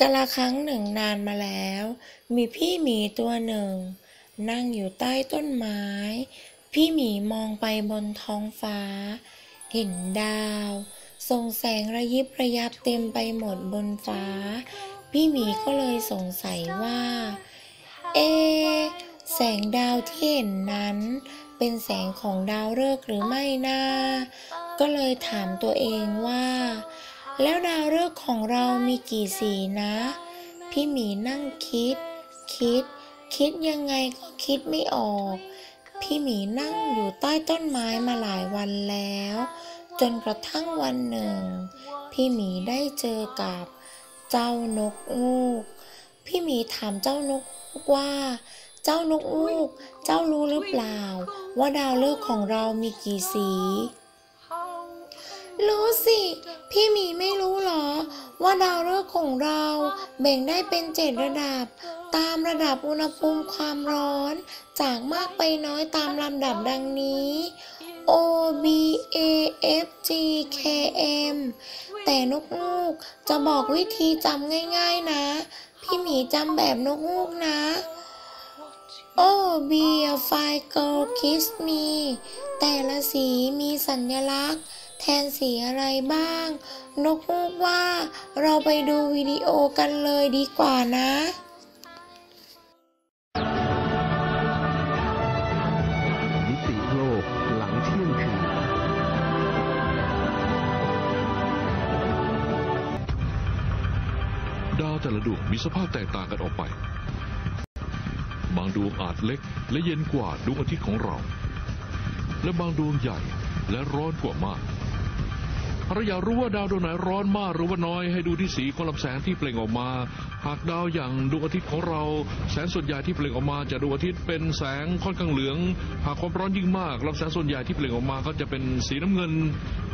กาละครั้งหนึ่งนานมาแล้ว มีพี่หมีตัวหนึ่ง นั่งอยู่ใต้ต้นไม้ พี่หมีมองไปบนท้องฟ้า เห็นดาว ส่งแสงระยิบระยับเต็มไปหมดบนฟ้า พี่หมีก็เลยสงสัยว่า เอ แสงดาวที่เห็นนั้น เป็นแสงของดาวฤกษ์หรือไม่นะก็เลยถามตัวเองว่า แล้วดาวฤกษ์ของเรามีกี่สีนะ พี่หมีนั่งคิด คิด คิดยังไงก็คิดไม่ออก พี่หมีนั่งอยู่ใต้ต้นไม้มาหลายวันแล้ว จนกระทั่งวันหนึ่ง พี่หมีได้เจอกับเจ้านกอูก พี่หมีถามเจ้านกอูกว่า เจ้านกอูก เจ้ารู้หรือเปล่า ว่าดาวฤกษ์ของเรามีกี่สี รู้สิ พี่หมีไม่รู้หรอ ว่าดาวฤกษ์ของเราแบ่งได้เป็นเจ็ดระดับ ตามระดับอุณหภูมิความร้อน จากมากไปน้อยตามลำดับดังนี้ O B A F G K M แต่นกฮูกจะบอกวิธีจำง่ายๆนะ พี่หมีจำแบบนกฮูกนะโอ้ be a fine girl kiss me แต่ละสีมีสัญลักษณ์ แทนสีอะไรบ้าง นกฮูกว่าเราไปดูวิดีโอกันเลยดีกว่านะมิติโลกหลังเที่ยงคืนดาวแต่ละดวงมีสภาพแตกต่างกันออกไป บางดวงอาจเล็กและเย็นกว่าดวงอาทิตย์ของเรา และบางดวงใหญ่และร้อนกว่ามาก เราอยากรู้ว่าดาวดวงไหนร้อนมากหรือว่าน้อยให้ดูที่สีของลำแสงที่เปล่งออกมา หากดาวอย่างดวงอาทิตย์ของเราแสงส่วนใหญ่ที่เปล่งออกมาจากดวงอาทิตย์เป็นแสงค่อนข้างเหลือง หากความร้อนยิ่งมากลำแสงส่วนใหญ่ที่เปล่งออกมาก็จะเป็นสีน้ำเงิน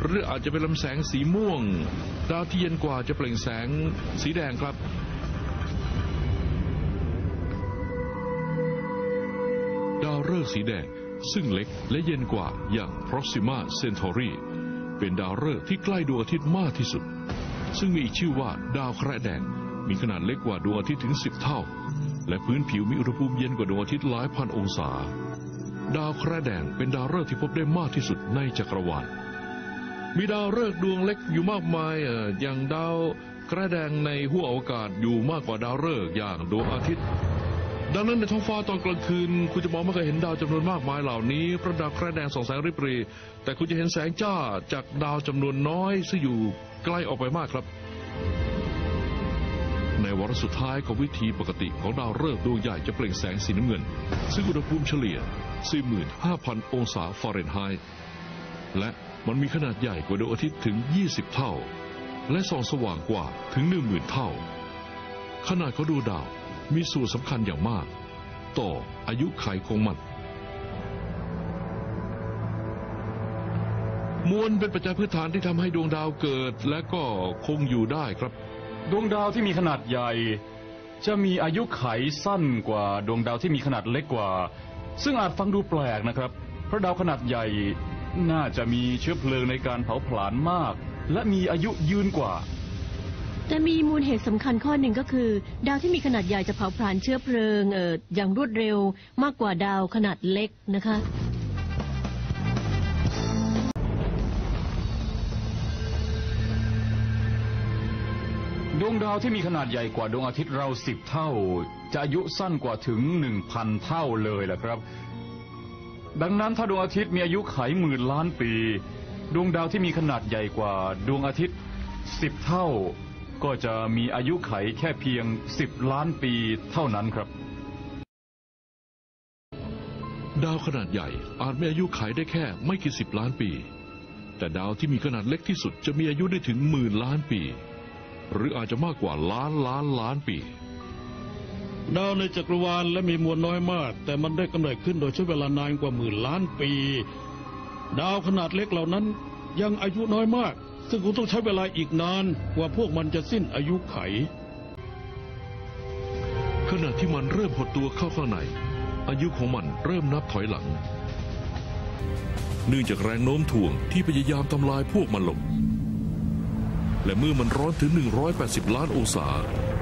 หรืออาจจะเป็นลำแสงสีม่วง ดาวที่เย็นกว่าจะเปล่งแสงสีแดงครับดาวฤกษ์สีแดงซึ่งเล็กและเย็นกว่าอย่าง Proxima Centauri เป็นดาวฤกษ์ที่ใกล้ดวงอาทิตย์มากที่สุด ซึ่งมีชื่อว่าดาวแคระแดง มีขนาดเล็กกว่าดวงอาทิตย์ถึง 10 เท่า และพื้นผิวมีอุณหภูมิเย็นกว่าดวงอาทิตย์หลายพันองศา ดาวแคระแดงเป็นดาวฤกษ์ที่พบได้มากที่สุดในจักรวาล มีดาวฤกษ์ดวงเล็กอยู่มากมายเอ่ออย่างดาวแคระแดงในห้วงอวกาศอยู่มากกว่าดาวฤกษ์อย่างดวงอาทิตย์ ดังนั้นในท้องฟ้าตอนกลางคืน คุณจะมองไม่เคยเห็นดาวจำนวนมากมายเหล่านี้เพระดาวแคระแดงส่องแสงริบรีแต่คุณจะเห็นแสงจ้าจากดาวจำนวนน้อยซึ่งอยู่ใกล้ออกไปมากครับ ในวาระสุดท้ายของวิธีปกติของดาวฤกษ์ดวงใหญ่จะเปล่งแสงสีน้ำเงิน ซึ่งอุณหภูมิเฉลี่ย 45,000 องศาฟาเรนไฮต์และมันมีขนาดใหญ่กว่าดวงอาทิตย์ถึง 20 เท่า และส่องสว่างกว่าถึง 10,000 เท่า ขนาดของดวงดาว มีส่วนสำคัญอย่างมาก ต่ออายุไขของมัน มวลเป็นปัจจัยพื้นฐานที่ทำให้ดวงดาวเกิดและก็คงอยู่ได้ครับ ดวงดาวที่มีขนาดใหญ่ จะมีอายุไขสั้นกว่าดวงดาวที่มีขนาดเล็กกว่า ซึ่งอาจฟังดูแปลกนะครับ เพราะดาวขนาดใหญ่น่าจะมีเชื้อเพลิงในการเผาผลาญมาก และมีอายุยืนกว่า แต่มีมูลเหตุสำคัญข้อหนึ่งก็คือ ดาวที่มีขนาดใหญ่จะเผาผลาญเชื้อเพลิงเอ่ออย่างรวดเร็วมากกว่าดาวขนาดเล็กนะคะ ดวงดาวที่มีขนาดใหญ่กว่าดวงอาทิตย์เราสิบเท่า จะอายุสั้นกว่าถึงหนึ่งพันเท่าเลยล่ะครับ ดังนั้นถ้าดวงอาทิตย์มีอายุไขหมื่นล้านปี ดวงดาวที่มีขนาดใหญ่กว่าดวงอาทิตย์สิบเท่า ก็จะมีอายุไขแค่เพียงสิบล้านปีเท่านั้นครับ ดาวขนาดใหญ่อาจมีอายุขัยได้แค่ไม่กี่สิบล้านปี แต่ดาวที่มีขนาดเล็กที่สุดจะมีอายุได้ถึงหมื่นล้านปี หรืออาจจะมากกว่าล้านล้านล้านปีดาวในจักรวาลและมีมวลน้อยมาก แต่มันได้กำเนิดขึ้นโดยใช้เวลานานกว่าหมื่นล้านปี ดาวขนาดเล็กเหล่านั้นยังอายุน้อยมาก ซึ่งคงต้องใช้เวลาอีกนานกว่าพวกมันจะสิ้นอายุไข ขณะที่มันเริ่มหดตัวเข้าข้างใน อายุของมันเริ่มนับถอยหลัง เนื่องจากแรงโน้มถ่วงที่พยายามทำลายพวกมันลง และเมื่อมันร้อนถึง 180 ล้านองศา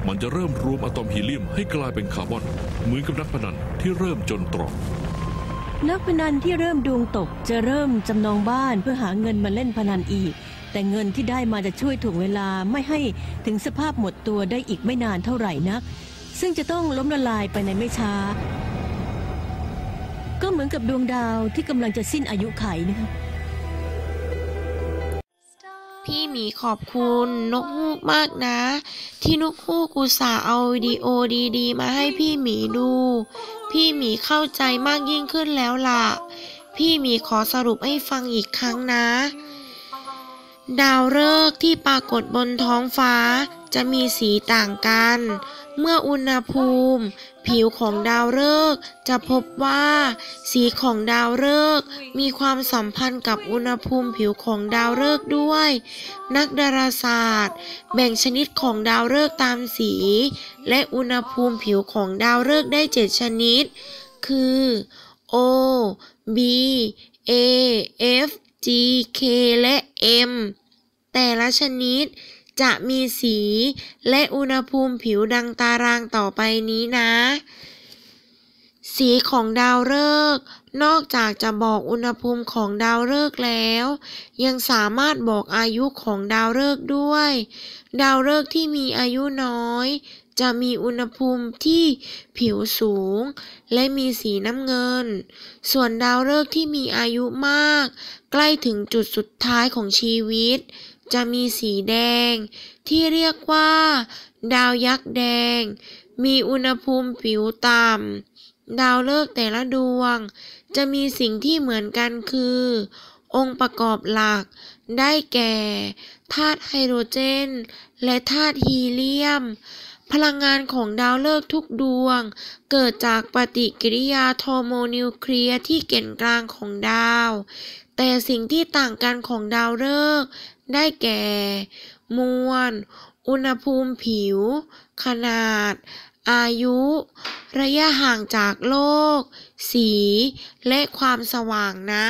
มันจะเริ่มรวมอะตอมฮีเลียมให้กลายเป็นคาร์บอน เหมือนกับนักพนันที่เริ่มจนตรอกนักพนันที่เริ่มดวงตกจะเริ่มจำนองบ้านเพื่อหาเงินมาเล่นพนันอีก แต่เงินที่ได้มาจะช่วยถ่วงเวลาไม่ให้ถึงสภาพหมดตัวได้อีกไม่นานเท่าไหร่นัก ซึ่งจะต้องล้มละลายไปในไม่ช้า ก็เหมือนกับดวงดาวที่กำลังจะสิ้นอายุไขนะคะพี่หมีขอบคุณนกฮูกมากนะ ที่นกฮูกอุตส่าห์เอาวิดีโอดีๆ มาให้พี่หมีดู พี่หมีเข้าใจมากยิ่งขึ้นแล้วล่ะ พี่หมีขอสรุปให้ฟังอีกครั้งนะ ดาวฤกษ์ที่ปรากฏบนท้องฟ้าจะมีสีต่างกัน เมื่ออุณหภูมิ ผิวของดาวฤกษ์จะพบว่า สีของดาวฤกษ์มีความสัมพันธ์กับอุณหภูมิผิวของดาวฤกษ์ด้วย นักดาราศาสตร์ แบ่งชนิดของดาวฤกษ์ตามสี และอุณหภูมิผิวของดาวฤกษ์ได้เจ็ดชนิด คือ O B A F G K และ M แต่ละชนิดจะมีสีและอุณหภูมิผิวดังตารางต่อไปนี้นะ สีของดาวฤกษ์นอกจากจะบอกอุณหภูมิของดาวฤกษ์แล้ว ยังสามารถบอกอายุของดาวฤกษ์ด้วย ดาวฤกษ์ที่มีอายุน้อย จะมีอุณหภูมิที่ผิวสูง และมีสีน้ำเงิน ส่วนดาวฤกษ์ที่มีอายุมาก ใกล้ถึงจุดสุดท้ายของชีวิต จะมีสีแดง ที่เรียกว่า ดาวยักษ์แดง มีอุณหภูมิผิวต่ำ ดาวฤกษ์แต่ละดวง จะมีสิ่งที่เหมือนกันคือ องค์ประกอบหลัก ได้แก่ธาตุไฮโดรเจน และธาตุฮีเลียม พลังงานของดาวฤกษ์ทุกดวง เกิดจากปฏิกิริยาโทรโมนิวเคลียร์ที่แก่นกลางของดาวแต่สิ่งที่ต่างกันของดาวฤกษ์ ได้แก่ มวล อุณหภูมิผิว ขนาด อายุ ระยะห่างจากโลก สี และความสว่างนะ